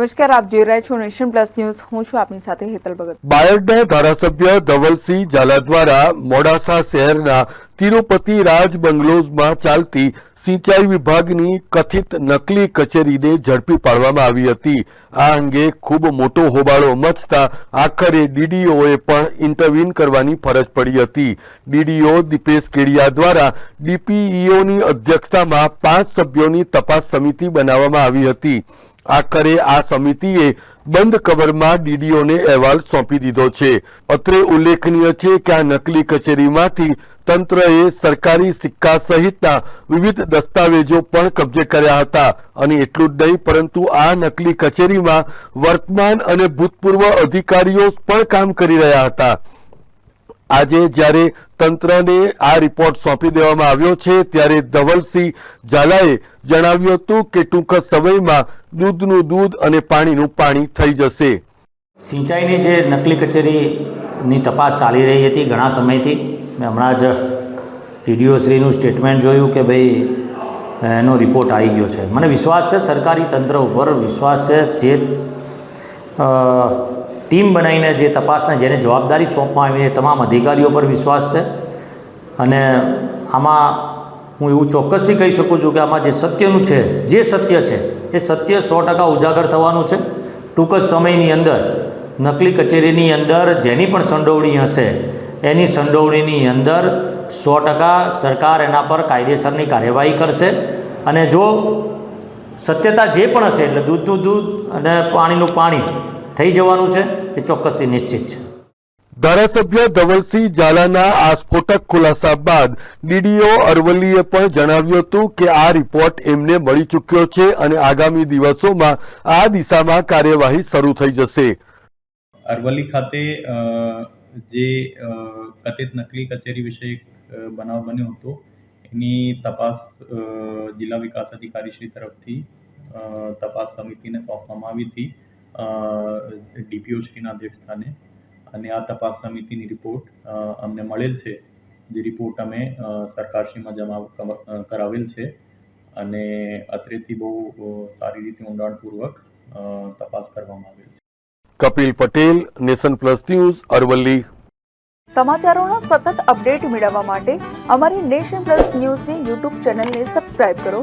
નમસ્કાર, આપ જોઈ રહ્યા છો નેશન પ્લસ ન્યૂઝ. હું છું આપની સાથે હેતલ ભગત. બાયડના ધારાસભ્ય ધવલસિંહ ઝાલા દ્વારા મોડાસા શહેરના તિરુપતિ રાજ બંગલોઝમાં ચાલતી સિંચાઈ વિભાગની કથિત નકલી કચેરીને ઝડપી પાડવામાં આવી હતી. આ અંગે ખૂબ મોટો હોબાળો મચતા આખરે ડીડીઓએ પણ ઇન્ટરવીન કરવાની ફરજ પડી હતી. ડીડીઓ દીપેશ કેડિયા દ્વારા ડીપીઈઓની અધ્યક્ષતામાં પાંચ સભ્યોની તપાસ સમિતિ બનાવવામાં આવી હતી. આખરે આ સમિતિએ બંધ કવરમાં ડીડીઓને અહેવાલ સોંપી દીધો છે. અત્રે ઉલ્લેખનીય છે કે આ નકલી કચેરીમાંથી તંત્રએ સરકારી સિક્કા સહિતના વિવિધ દસ્તાવેજો પણ કબજે કર્યા હતા અને એટલું જ નહીં, પરંતુ આ નકલી કચેરીમાં વર્તમાન અને ભૂતપૂર્વ અધિકારીઓ પણ કામ કરી રહ્યા હતા. આજે જ્યારે તંત્રને આ રિપોર્ટ સોંપી દેવામાં આવ્યો છે, ત્યારે ધવલસિંહ ઝાલાએ જણાવ્યું હતું કે ટૂંક સમયમાં દૂધનું દૂધ અને પાણીનું પાણી થઈ જશે. સિંચાઈની જે નકલી કચેરીની તપાસ ચાલી રહી હતી ઘણા સમયથી. મેં હમણાં જ ડીડીઓશ્રીનું સ્ટેટમેન્ટ જોયું કે ભાઈ, એનો રિપોર્ટ આવી ગયો છે. મને વિશ્વાસ છે સરકારી તંત્ર ઉપર, વિશ્વાસ છે જે ટીમ બનાવીને જે તપાસને જેને જવાબદારી સોંપવામાં આવી એ તમામ અધિકારીઓ પર વિશ્વાસ છે. અને આમાં હું એવું ચોક્કસથી કહી શકું છું કે આમાં જે સત્યનું છે, જે સત્ય છે, એ સત્ય સો ટકા ઉજાગર થવાનું છે. ટૂંક જ સમયની અંદર, નકલી કચેરીની અંદર જેની પણ સંડોવણી હશે, એની સંડોવણીની અંદર સો ટકા સરકાર એના પર કાયદેસરની કાર્યવાહી કરશે. અને જો સત્યતા જે પણ હશે, એટલે દૂધનું દૂધ અને પાણીનું પાણી થઈ જવાનું છે એ ચોક્કસથી નિશ્ચિત છે. ધારાસભ્ય ધવલસિંહ ઝાલાના આ સ્ફોટક ખુલાસા બાદ ડીડીઓ અરવલ્લીએ પણ જણાવ્યું હતું કે આ રિપોર્ટ એમને મળી ચૂક્યો છે અને આગામી દિવસોમાં આ દિશામાં કાર્યવાહી શરૂ થઈ જશે. અરવલ્લી ખાતે જે કથિત નકલી કચેરી વિશે બનાવ બન્યો હતો એની તપાસ જિલ્લા વિકાસ અધિકારી શ્રી તરફથી તપાસ સમિતિને સોંપવામાં આવી હતી. ડીપીઓ શ્રીના અધ્યક્ષસ્થાને. અને આ તપાસ સમિતિની રિપોર્ટ અમને મળેલ છે. જે રિપોર્ટ અમે સરકારશ્રીમાં જમા કરાવેલ છે. અને અત્રેથી બહુ સારી રીતે ઊંડાણપૂર્વક તપાસ કરવામાં આવેલ છે. Kapil Patel nation plus news Aravalli. સમાચારોના સતત અપડેટ મેળવવા માટે અમારી નેશન પ્લસ ન્યૂઝની યુટ્યુબ ચેનલને સબસ્ક્રાઇબ કરો.